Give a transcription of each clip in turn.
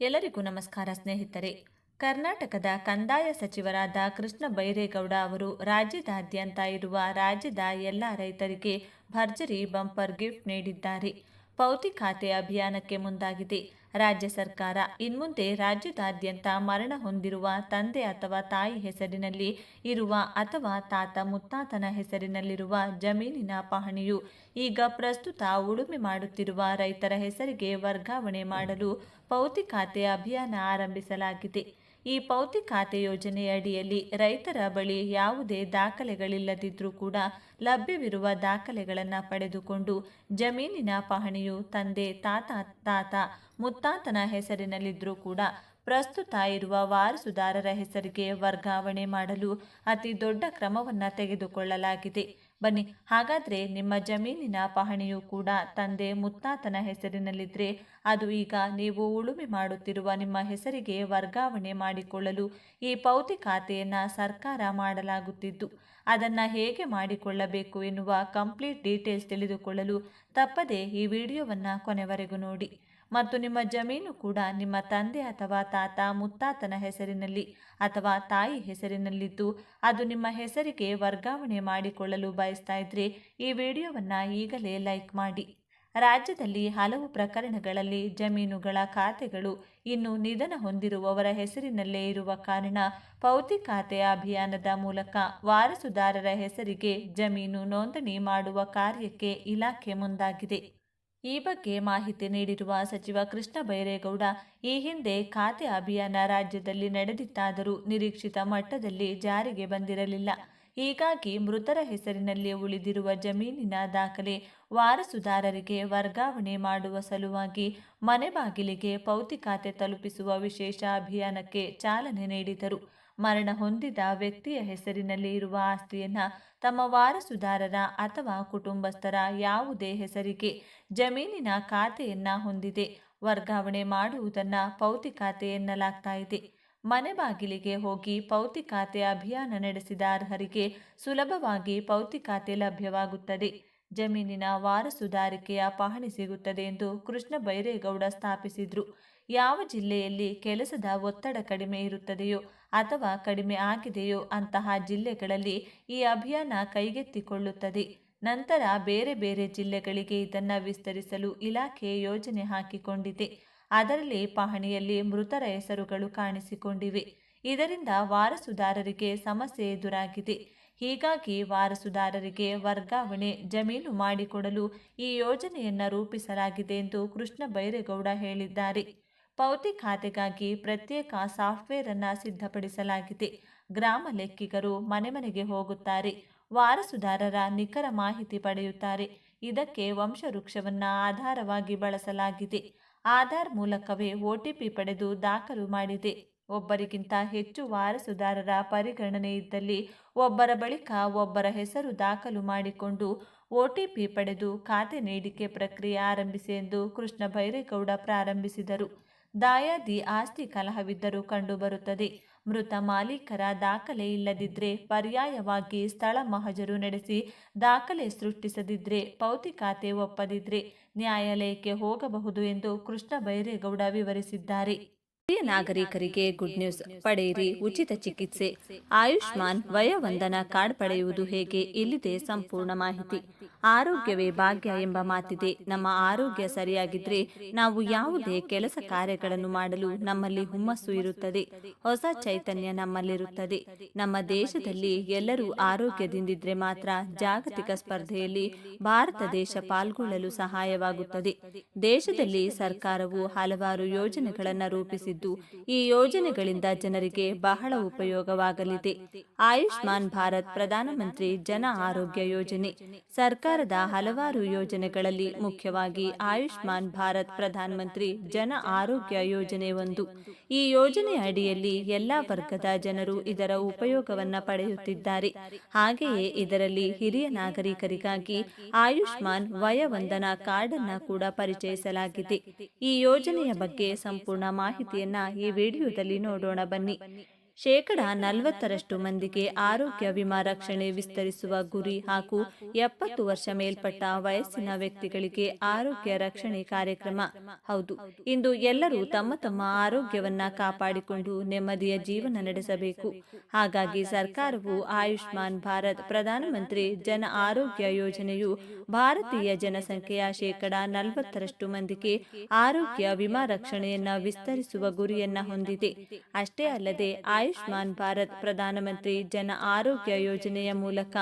ಎಲ್ಲರಿಗೂ ನಮಸ್ಕಾರ ಸ್ನೇಹಿತರೆ. ಕರ್ನಾಟಕದ ಕಂದಾಯ ಸಚಿವರಾದ ಕೃಷ್ಣ ಬೈರೇಗೌಡ ಅವರು ರಾಜ್ಯದಾದ್ಯಂತ ಇರುವ ರಾಜ್ಯದ ಎಲ್ಲ ರೈತರಿಗೆ ಭರ್ಜರಿ ಬಂಪರ್ ಗಿಫ್ಟ್ ನೀಡಿದ್ದಾರೆ. ಪೌತಿ ಖಾತೆ ಅಭಿಯಾನಕ್ಕೆ ಮುಂದಾಗಿದೆ. ರಾಜ್ಯ ಸರ್ಕಾರ ಇನ್ಮುಂದೆ ರಾಜ್ಯದಾದ್ಯಂತ ಮರಣ ಹೊಂದಿರುವ ತಂದೆ ಅಥವಾ ತಾಯಿ ಹೆಸರಿನಲ್ಲಿ ಇರುವ ಅಥವಾ ತಾತ ಮುತ್ತಾತನ ಹೆಸರಿನಲ್ಲಿರುವ ಜಮೀನಿನ ಪಹಣಿಯು ಈಗ ಪ್ರಸ್ತುತ ಉಳುಮೆ ಮಾಡುತ್ತಿರುವ ರೈತರ ಹೆಸರಿಗೆ ವರ್ಗಾವಣೆ ಮಾಡಲು ಪೌತಿ ಖಾತೆ ಅಭಿಯಾನ ಆರಂಭಿಸಲಾಗಿದೆ. ಈ ಪೌತಿ ಖಾತೆ ಯೋಜನೆಯ ಅಡಿಯಲ್ಲಿ ರೈತರ ಬಳಿ ಯಾವುದೇ ದಾಖಲೆಗಳಿಲ್ಲದಿದ್ದರೂ ಕೂಡ ಲಭ್ಯವಿರುವ ದಾಖಲೆಗಳನ್ನು ಪಡೆದುಕೊಂಡು ಜಮೀನಿನ ಪಹಣಿಯು ತಂದೆ, ತಾತ ತಾತ ಮುತ್ತಾತನ ಹೆಸರಿನಲ್ಲಿದ್ದರೂ ಕೂಡ ಪ್ರಸ್ತುತ ಇರುವ ವಾರಸುದಾರರ ಹೆಸರಿಗೆ ವರ್ಗಾವಣೆ ಮಾಡಲು ಅತಿ ದೊಡ್ಡ ಕ್ರಮವನ್ನು ತೆಗೆದುಕೊಳ್ಳಲಾಗಿದೆ. ಬನ್ನಿ. ಹಾಗಾದರೆ ನಿಮ್ಮ ಜಮೀನಿನ ಪಹಣಿಯು ಕೂಡ ತಂದೆ ಮುತ್ತಾತನ ಹೆಸರಿನಲ್ಲಿದ್ದರೆ ಅದು ಈಗ ನೀವು ಉಳುಮೆ ಮಾಡುತ್ತಿರುವ ನಿಮ್ಮ ಹೆಸರಿಗೆ ವರ್ಗಾವಣೆ ಮಾಡಿಕೊಳ್ಳಲು ಈ ಪೌತಿ ಖಾತೆಯನ್ನು ಸರ್ಕಾರ ಮಾಡಲಾಗುತ್ತಿದ್ದು, ಅದನ್ನು ಹೇಗೆ ಮಾಡಿಕೊಳ್ಳಬೇಕು ಎನ್ನುವ ಕಂಪ್ಲೀಟ್ ಡೀಟೇಲ್ಸ್ ತಿಳಿದುಕೊಳ್ಳಲು ತಪ್ಪದೆ ಈ ವಿಡಿಯೋವನ್ನು ಕೊನೆವರೆಗೂ ನೋಡಿ. ಮತ್ತು ನಿಮ್ಮ ಜಮೀನು ಕೂಡ ನಿಮ್ಮ ತಂದೆ ಅಥವಾ ತಾತ ಮುತ್ತಾತನ ಹೆಸರಿನಲ್ಲಿ ಅಥವಾ ತಾಯಿ ಹೆಸರಿನಲ್ಲಿದ್ದು ಅದು ನಿಮ್ಮ ಹೆಸರಿಗೆ ವರ್ಗಾವಣೆ ಮಾಡಿಕೊಳ್ಳಲು ಬಯಸ್ತಾ ಇದ್ರೆ ಈ ವಿಡಿಯೋವನ್ನು ಈಗಲೇ ಲೈಕ್ ಮಾಡಿ. ರಾಜ್ಯದಲ್ಲಿ ಹಲವು ಪ್ರಕರಣಗಳಲ್ಲಿ ಜಮೀನುಗಳ ಖಾತೆಗಳು ಇನ್ನು ನಿಧನ ಹೊಂದಿರುವವರ ಹೆಸರಿನಲ್ಲೇ ಇರುವ ಕಾರಣ ಪೌತಿ ಖಾತೆ ಅಭಿಯಾನದ ಮೂಲಕ ವಾರಸುದಾರರ ಹೆಸರಿಗೆ ಜಮೀನು ನೋಂದಣಿ ಮಾಡುವ ಕಾರ್ಯಕ್ಕೆ ಇಲಾಖೆ ಮುಂದಾಗಿದೆ. ಈ ಬಗ್ಗೆ ಮಾಹಿತಿ ನೀಡಿರುವ ಸಚಿವ ಕೃಷ್ಣ ಬೈರೇಗೌಡ, ಈ ಹಿಂದೆ ಖಾತೆ ಅಭಿಯಾನ ರಾಜ್ಯದಲ್ಲಿ ನಡೆದಿತ್ತಾದರೂ ನಿರೀಕ್ಷಿತ ಮಟ್ಟದಲ್ಲಿ ಜಾರಿಗೆ ಬಂದಿರಲಿಲ್ಲ. ಹೀಗಾಗಿ ಮೃತರ ಹೆಸರಿನಲ್ಲಿ ಉಳಿದಿರುವ ಜಮೀನಿನ ದಾಖಲೆ ವಾರಸುದಾರರಿಗೆ ವರ್ಗಾವಣೆ ಮಾಡುವ ಸಲುವಾಗಿ ಮನೆ ಬಾಗಿಲಿಗೆ ಪೌತಿ ಖಾತೆ ತಲುಪಿಸುವ ವಿಶೇಷ ಅಭಿಯಾನಕ್ಕೆ ಚಾಲನೆ ನೀಡಿದರು. ಮರಣ ಹೊಂದಿದ ವ್ಯಕ್ತಿಯ ಹೆಸರಿನಲ್ಲಿ ಇರುವ ಆಸ್ತಿಯನ್ನು ತಮ್ಮ ವಾರಸುದಾರರ ಅಥವಾ ಕುಟುಂಬಸ್ಥರ ಯಾವುದೇ ಹೆಸರಿಗೆ ಜಮೀನಿನ ಖಾತೆಯನ್ನು ಹೊಂದಿದೆ. ವರ್ಗಾವಣೆ ಮಾಡುವುದನ್ನು ಪೌತಿ ಖಾತೆ ಎನ್ನಲಾಗ್ತಾ ಇದೆ. ಮನೆ ಬಾಗಿಲಿಗೆ ಹೋಗಿ ಪೌತಿ ಖಾತೆ ಅಭಿಯಾನ ನಡೆಸಿದ ಅರ್ಹರಿಗೆ ಸುಲಭವಾಗಿ ಪೌತಿ ಖಾತೆ ಲಭ್ಯವಾಗುತ್ತದೆ. ಜಮೀನಿನ ವಾರಸುದಾರಿಕೆಯ ಪಹಣಿ ಸಿಗುತ್ತದೆ ಎಂದು ಕೃಷ್ಣ ಬೈರೇಗೌಡ ಸ್ಥಾಪಿಸಿದ್ರು. ಯಾವ ಜಿಲ್ಲೆಯಲ್ಲಿ ಕೆಲಸದ ಒತ್ತಡ ಕಡಿಮೆ ಇರುತ್ತದೆಯೋ ಅಥವಾ ಕಡಿಮೆ ಆಗಿದೆಯೋ ಅಂತಹ ಜಿಲ್ಲೆಗಳಲ್ಲಿ ಈ ಅಭಿಯಾನ ಕೈಗೆತ್ತಿಕೊಳ್ಳುತ್ತದೆ. ನಂತರ ಬೇರೆ ಬೇರೆ ಜಿಲ್ಲೆಗಳಿಗೆ ಇದನ್ನು ವಿಸ್ತರಿಸಲು ಇಲಾಖೆ ಯೋಜನೆ ಹಾಕಿಕೊಂಡಿದೆ. ಅದರಲ್ಲಿ ಪಹಣಿಯಲ್ಲಿ ಮೃತರ ಹೆಸರುಗಳು ಕಾಣಿಸಿಕೊಂಡಿವೆ. ಇದರಿಂದ ವಾರಸುದಾರರಿಗೆ ಸಮಸ್ಯೆ ಎದುರಾಗಿದೆ. ಹೀಗಾಗಿ ವಾರಸುದಾರರಿಗೆ ವರ್ಗಾವಣೆ ಜಮೀನು ಮಾಡಿಕೊಡಲು ಈ ಯೋಜನೆಯನ್ನು ರೂಪಿಸಲಾಗಿದೆ ಎಂದು ಕೃಷ್ಣ ಬೈರೇಗೌಡ ಹೇಳಿದ್ದಾರೆ. ಪೌತಿ ಖಾತೆಗಾಗಿ ಪ್ರತ್ಯೇಕ ಸಾಫ್ಟ್ವೇರ್ ಅನ್ನು ಸಿದ್ಧಪಡಿಸಲಾಗಿದೆ. ಗ್ರಾಮ ಲೆಕ್ಕಿಗರು ಮನೆ ಮನೆಗೆ ಹೋಗುತ್ತಾರೆ. ವಾರಸುದಾರರ ನಿಖರ ಮಾಹಿತಿ ಪಡೆಯುತ್ತಾರೆ. ಇದಕ್ಕೆ ವಂಶವೃಕ್ಷವನ್ನು ಆಧಾರವಾಗಿ ಬಳಸಲಾಗಿದೆ. ಆಧಾರ್ ಮೂಲಕವೇ ಒಟಿಪಿ ಪಡೆದು ದಾಖಲು ಮಾಡಿದೆ. ಒಬ್ಬರಿಗಿಂತ ಹೆಚ್ಚು ವಾರಸುದಾರರ ಪರಿಗಣನೆ ಇದ್ದಲ್ಲಿ ಒಬ್ಬರ ಬಳಿಕ ಒಬ್ಬರ ಹೆಸರು ದಾಖಲು ಮಾಡಿಕೊಂಡು ಒಟಿಪಿ ಪಡೆದು ಖಾತೆ ನೀಡಿಕೆ ಪ್ರಕ್ರಿಯೆ ಆರಂಭಿಸಿ ಎಂದು ಕೃಷ್ಣ ಬೈರೇಗೌಡ ಪ್ರಾರಂಭಿಸಿದರು. ದಾಯಾದಿ ಆಸ್ತಿ ಕಲಹವಿದ್ದರೂ ಕಂಡುಬರುತ್ತದೆ. ಮೃತ ಮಾಲೀಕರ ದಾಖಲೆ ಇಲ್ಲದಿದ್ದರೆ ಪರ್ಯಾಯವಾಗಿ ಸ್ಥಳ ಮಹಜರು ನಡೆಸಿ ದಾಖಲೆ ಸೃಷ್ಟಿಸದಿದ್ದರೆ ಪೌತಿ ಖಾತೆ ಒಪ್ಪದಿದ್ರೆ ನ್ಯಾಯಾಲಯಕ್ಕೆ ಹೋಗಬಹುದು ಎಂದು ಕೃಷ್ಣ ಬೈರೇಗೌಡ ವಿವರಿಸಿದ್ದಾರೆ. ನಾಗರಿಕರಿಗೆ ಗುಡ್ ನ್ಯೂಸ್ ಪಡೆಯಿರಿ. ಉಚಿತ ಚಿಕಿತ್ಸೆ. ಆಯುಷ್ಮಾನ್ ವಯೋವಂದನ ಕಾರ್ಡ್ ಪಡೆಯುವುದು ಹೇಗೆ? ಇಲ್ಲಿದೆ ಸಂಪೂರ್ಣ ಮಾಹಿತಿ. ಆರೋಗ್ಯವೇ ಭಾಗ್ಯ ಎಂಬ ಮಾತಿದೆ. ನಮ್ಮ ಆರೋಗ್ಯ ಸರಿಯಾಗಿದ್ರೆ ನಾವು ಯಾವುದೇ ಕೆಲಸ ಕಾರ್ಯಗಳನ್ನು ಮಾಡಲು ನಮ್ಮಲ್ಲಿ ಹುಮ್ಮಸ್ಸು ಇರುತ್ತದೆ. ಹೊಸ ಚೈತನ್ಯ ನಮ್ಮಲ್ಲಿರುತ್ತದೆ. ನಮ್ಮ ದೇಶದಲ್ಲಿ ಎಲ್ಲರೂ ಆರೋಗ್ಯದಿಂದಿದ್ರೆ ಮಾತ್ರ ಜಾಗತಿಕ ಸ್ಪರ್ಧೆಯಲ್ಲಿ ಭಾರತ ದೇಶ ಪಾಲ್ಗೊಳ್ಳಲು ಸಹಾಯವಾಗುತ್ತದೆ. ದೇಶದಲ್ಲಿ ಸರ್ಕಾರವು ಹಲವಾರು ಯೋಜನೆಗಳನ್ನು ಈ ಯೋಜನೆಗಳಿಂದ ಜನರಿಗೆ ಬಹಳ ಉಪಯೋಗವಾಗಲಿದೆ. ಆಯುಷ್ಮಾನ್ ಭಾರತ್ ಪ್ರಧಾನಮಂತ್ರಿ ಜನ ಆರೋಗ್ಯ ಯೋಜನೆ. ಸರ್ಕಾರದ ಹಲವಾರು ಯೋಜನೆಗಳಲ್ಲಿ ಮುಖ್ಯವಾಗಿ ಆಯುಷ್ಮಾನ್ ಭಾರತ್ ಪ್ರಧಾನಮಂತ್ರಿ ಜನ ಆರೋಗ್ಯ ಯೋಜನೆ ಒಂದು. ಈ ಯೋಜನೆ ಅಡಿಯಲ್ಲಿ ಎಲ್ಲಾ ವರ್ಗದ ಜನರು ಇದರ ಉಪಯೋಗವನ್ನು ಪಡೆಯುತ್ತಿದ್ದಾರೆ. ಹಾಗೆಯೇ ಇದರಲ್ಲಿ ಹಿರಿಯ ನಾಗರಿಕರಿಗಾಗಿ ಆಯುಷ್ಮಾನ್ ವಯವಂದನಾ ಕಾರ್ಡ್ ಅನ್ನ ಕೂಡ ಪರಿಚಯಿಸಲಾಗಿದೆ. ಈ ಯೋಜನೆಯ ಬಗ್ಗೆ ಸಂಪೂರ್ಣ ಮಾಹಿತಿಯನ್ನ ಈ ವಿಡಿಯೋದಲ್ಲಿ ನೋಡೋಣ ಬನ್ನಿ. ಶೇಕಡ ನಲವತ್ತರಷ್ಟು ಮಂದಿಗೆ ಆರೋಗ್ಯ ವಿಮಾ ರಕ್ಷಣೆ ವಿಸ್ತರಿಸುವ ಗುರಿ ಹಾಗೂ ಎಪ್ಪತ್ತು ವರ್ಷ ಮೇಲ್ಪಟ್ಟ ವಯಸ್ಸಿನ ವ್ಯಕ್ತಿಗಳಿಗೆ ಆರೋಗ್ಯ ರಕ್ಷಣೆ ಕಾರ್ಯಕ್ರಮ. ಹೌದು, ಇಂದು ಎಲ್ಲರೂ ತಮ್ಮ ತಮ್ಮ ಆರೋಗ್ಯವನ್ನ ಕಾಪಾಡಿಕೊಂಡು ನೆಮ್ಮದಿಯ ಜೀವನ ನಡೆಸಬೇಕು. ಹಾಗಾಗಿ ಸರ್ಕಾರವು ಆಯುಷ್ಮಾನ್ ಭಾರತ್ ಪ್ರಧಾನಮಂತ್ರಿ ಜನ ಆರೋಗ್ಯ ಯೋಜನೆಯು ಭಾರತೀಯ ಜನಸಂಖ್ಯೆಯ ಶೇಕಡ ನಲವತ್ತರಷ್ಟು ಮಂದಿಗೆ ಆರೋಗ್ಯ ವಿಮಾ ರಕ್ಷಣೆಯನ್ನ ವಿಸ್ತರಿಸುವ ಗುರಿಯನ್ನ ಹೊಂದಿದೆ. ಅಷ್ಟೇ ಅಲ್ಲದೆ ಆಯುಷ್ಮಾನ್ ಭಾರತ್ ಪ್ರಧಾನಮಂತ್ರಿ ಜನ ಆರೋಗ್ಯ ಯೋಜನೆಯ ಮೂಲಕ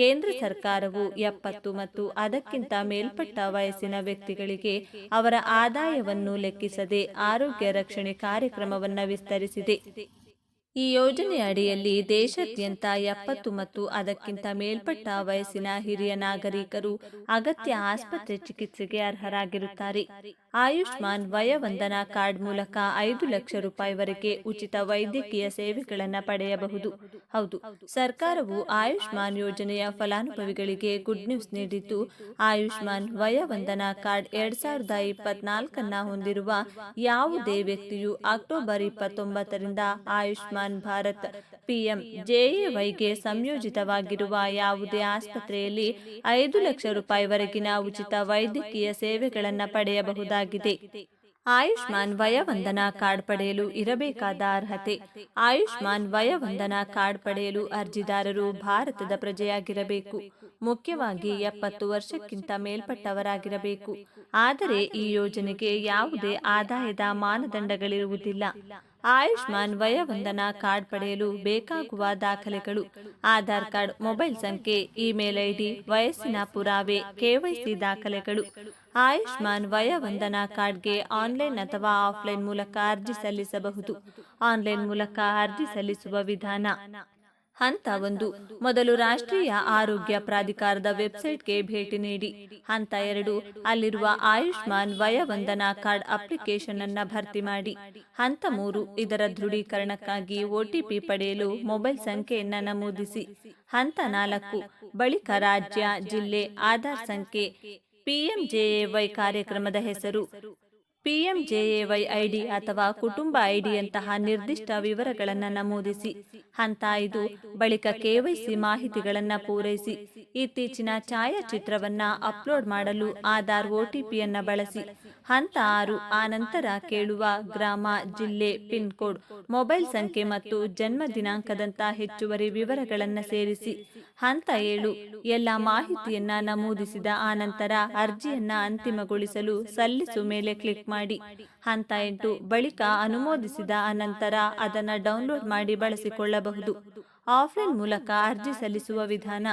ಕೇಂದ್ರ ಸರ್ಕಾರವು ಎಪ್ಪತ್ತು ಮತ್ತು ಅದಕ್ಕಿಂತ ಮೇಲ್ಪಟ್ಟ ವಯಸ್ಸಿನ ವ್ಯಕ್ತಿಗಳಿಗೆ ಅವರ ಆದಾಯವನ್ನು ಲೆಕ್ಕಿಸದೆ ಆರೋಗ್ಯ ರಕ್ಷಣೆ ಕಾರ್ಯಕ್ರಮವನ್ನು ವಿಸ್ತರಿಸಿದೆ. ಈ ಯೋಜನೆಯ ಅಡಿಯಲ್ಲಿ ದೇಶಾದ್ಯಂತ ಎಪ್ಪತ್ತು ಮತ್ತು ಅದಕ್ಕಿಂತ ಮೇಲ್ಪಟ್ಟ ವಯಸ್ಸಿನ ಹಿರಿಯ ನಾಗರಿಕರು ಅಗತ್ಯ ಆಸ್ಪತ್ರೆ ಚಿಕಿತ್ಸೆಗೆ ಅರ್ಹರಾಗಿರುತ್ತಾರೆ. ಆಯುಷ್ಮಾನ್ ವಯವಂದನಾ ಕಾರ್ಡ್ ಮೂಲಕ ಐದು ಲಕ್ಷ ರೂಪಾಯಿವರೆಗೆ ಉಚಿತ ವೈದ್ಯಕೀಯ ಸೇವೆಗಳನ್ನು ಪಡೆಯಬಹುದು. ಹೌದು, ಸರ್ಕಾರವು ಆಯುಷ್ಮಾನ್ ಯೋಜನೆಯ ಫಲಾನುಭವಿಗಳಿಗೆ ಗುಡ್ ನ್ಯೂಸ್ ನೀಡಿದ್ದು, ಆಯುಷ್ಮಾನ್ ವಯವಂದನಾ ಕಾರ್ಡ್ ಎರಡ್ ಸಾವಿರದ ಇಪ್ಪತ್ನಾಲ್ಕನ್ನ ಹೊಂದಿರುವ ಯಾವುದೇ ವ್ಯಕ್ತಿಯು ಅಕ್ಟೋಬರ್ ಇಪ್ಪತ್ತೊಂಬತ್ತರಿಂದ ಆಯುಷ್ಮಾನ್ ಭಾರತ್ ಪಿಎಂ ಜೆಎವೈಗೆ ಸಂಯೋಜಿತವಾಗಿರುವ ಯಾವುದೇ ಆಸ್ಪತ್ರೆಯಲ್ಲಿ ಐದು ಲಕ್ಷ ರೂಪಾಯಿವರೆಗಿನ ಉಚಿತ ವೈದ್ಯಕೀಯ ಸೇವೆಗಳನ್ನು ಪಡೆಯಬಹುದಾಗಿದೆ. ಆಯುಷ್ಮಾನ್ ವಯವಂದನಾ ಕಾರ್ಡ್ ಪಡೆಯಲು ಇರಬೇಕಾದ ಅರ್ಹತೆ. ಆಯುಷ್ಮಾನ್ ವಯವಂದನಾ ಕಾರ್ಡ್ ಪಡೆಯಲು ಅರ್ಜಿದಾರರು ಭಾರತದ ಪ್ರಜೆಯಾಗಿರಬೇಕು. ಮುಖ್ಯವಾಗಿ ಎಪ್ಪತ್ತು ವರ್ಷಕ್ಕಿಂತ ಮೇಲ್ಪಟ್ಟವರಾಗಿರಬೇಕು. ಆದರೆ ಈ ಯೋಜನೆಗೆ ಯಾವುದೇ ಆದಾಯದ ಮಾನದಂಡಗಳಿರುವುದಿಲ್ಲ. ಆಯುಷ್ಮಾನ್ ವಯವಂದನಾ ಕಾರ್ಡ್ ಪಡೆಯಲು ಬೇಕಾಗುವ ದಾಖಲೆಗಳು, ಆಧಾರ್ ಕಾರ್ಡ್, ಮೊಬೈಲ್ ಸಂಖ್ಯೆ, ಇಮೇಲ್ ಐಡಿ, ವಯಸ್ಸಿನ ಪುರಾವೆ ಕೆವೈಸಿ ದಾಖಲೆಗಳು. ಆಯುಷ್ಮಾನ್ ವಯವಂದನಾ ಕಾರ್ಡ್ಗೆ ಆನ್ಲೈನ್ ಅಥವಾ ಆಫ್ಲೈನ್ ಮೂಲಕ ಅರ್ಜಿ ಸಲ್ಲಿಸಬಹುದು. ಆನ್ಲೈನ್ ಮೂಲಕ ಅರ್ಜಿ ಸಲ್ಲಿಸುವ ವಿಧಾನ. ಹಂತ ಒಂದು. ಮೊದಲು ರಾಷ್ಟ್ರೀಯ ಆರೋಗ್ಯ ಪ್ರಾಧಿಕಾರದ ವೆಬ್ಸೈಟ್ಗೆ ಭೇಟಿ ನೀಡಿ. ಹಂತ ಎರಡು. ಅಲ್ಲಿರುವ ಆಯುಷ್ಮಾನ್ ವಯವಂದನಾ ಕಾರ್ಡ್ ಅಪ್ಲಿಕೇಶನ್ ಅನ್ನ ಭರ್ತಿ ಮಾಡಿ. ಹಂತ ಮೂರು. ಇದರ ದೃಢೀಕರಣಕ್ಕಾಗಿ ಒಟಿಪಿ ಪಡೆಯಲು ಮೊಬೈಲ್ ಸಂಖ್ಯೆಯನ್ನ ನಮೂದಿಸಿ. ಹಂತ ನಾಲ್ಕು. ಬಳಿಕ ರಾಜ್ಯ ಜಿಲ್ಲೆ ಆಧಾರ್ ಸಂಖ್ಯೆ ಪಿಎಂಜೆಎವೈ ಕಾರ್ಯಕ್ರಮದ ಹೆಸರು. ಪಿಎಂಜೆಎವೈ ಐಡಿ ಅಥವಾ ಕುಟುಂಬ ಐಡಿಯಂತಹ ನಿರ್ದಿಷ್ಟ ವಿವರಗಳನ್ನು ನಮೂದಿಸಿ. ಹಂತ ಐದು ಬಳಿಕ ಕೆವೈಸಿ ಮಾಹಿತಿಗಳನ್ನು ಪೂರೈಸಿ. ಇತ್ತೀಚಿನ ಛಾಯಾಚಿತ್ರವನ್ನ ಅಪ್ಲೋಡ್ ಮಾಡಲು ಆಧಾರ್ ಓಟಿಪಿಯನ್ನ ಬಳಸಿ. ಹಂತ ಆರು ಆನಂತರ ನಂತರ ಕೇಳುವ ಗ್ರಾಮ, ಜಿಲ್ಲೆ, ಪಿನ್ ಕೋಡ್, ಮೊಬೈಲ್ ಸಂಖ್ಯೆ ಮತ್ತು ಜನ್ಮ ದಿನಾಂಕದಂತ ಹೆಚ್ಚುವರಿ ವಿವರಗಳನ್ನು ಸೇರಿಸಿ. ಹಂತ ಏಳು, ಎಲ್ಲ ಮಾಹಿತಿಯನ್ನ ನಮೂದಿಸಿದ ಆನಂತರ ಅರ್ಜಿಯನ್ನ ಅಂತಿಮಗೊಳಿಸಲು ಸಲ್ಲಿಸು ಮೇಲೆ ಕ್ಲಿಕ್ ಮಾಡಿ. ಹಂತ ಎಂಟು, ಬಳಿಕ ಅನುಮೋದಿಸಿದ ಅನಂತರ ಅದನ್ನು ಡೌನ್ಲೋಡ್ ಮಾಡಿ ಬಳಸಿಕೊಳ್ಳಬಹುದು ಆಫ್ಲೈನ್ ಮೂಲಕ ಅರ್ಜಿ ಸಲ್ಲಿಸುವ ವಿಧಾನ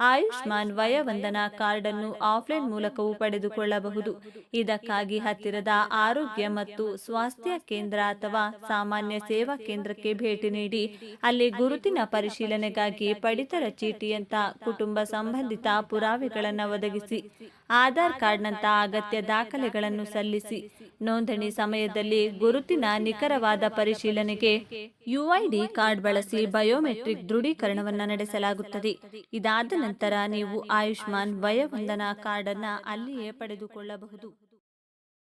ಆಯುಷ್ಮಾನ್ ವಯವಂದನಾ ಕಾರ್ಡ್ ಅನ್ನು ಆಫ್ಲೈನ್ ಮೂಲಕವೂ ಪಡೆದುಕೊಳ್ಳಬಹುದು. ಇದಕ್ಕಾಗಿ ಹತ್ತಿರದ ಆರೋಗ್ಯ ಮತ್ತು ಸ್ವಾಸ್ಥ್ಯ ಕೇಂದ್ರ ಅಥವಾ ಸಾಮಾನ್ಯ ಸೇವಾ ಕೇಂದ್ರಕ್ಕೆ ಭೇಟಿ ನೀಡಿ ಅಲ್ಲಿ ಗುರುತಿನ ಪರಿಶೀಲನೆಗಾಗಿ ಪಡಿತರ ಚೀಟಿಯಂತ ಕುಟುಂಬ ಸಂಬಂಧಿತ ಪುರಾವೆಗಳನ್ನು ಒದಗಿಸಿ ಆಧಾರ್ ಕಾರ್ಡ್ನಂತಹ ಅಗತ್ಯ ದಾಖಲೆಗಳನ್ನು ಸಲ್ಲಿಸಿ. ನೋಂದಣಿ ಸಮಯದಲ್ಲಿ ಗುರುತಿನ ನಿಖರವಾದ ಪರಿಶೀಲನೆಗೆ ಯುಐಡಿ ಕಾರ್ಡ್ ಬಳಸಿ ಬಯೋಮೆಟ್ರಿಕ್ ದೃಢೀಕರಣವನ್ನು ನಡೆಸಲಾಗುತ್ತದೆ. ಇದಾದ ನಂತರ ನೀವು ಆಯುಷ್ಮಾನ್ ವಯವಂದನಾ ಕಾರ್ಡ್ ಅಲ್ಲಿಯೇ ಪಡೆದುಕೊಳ್ಳಬಹುದು.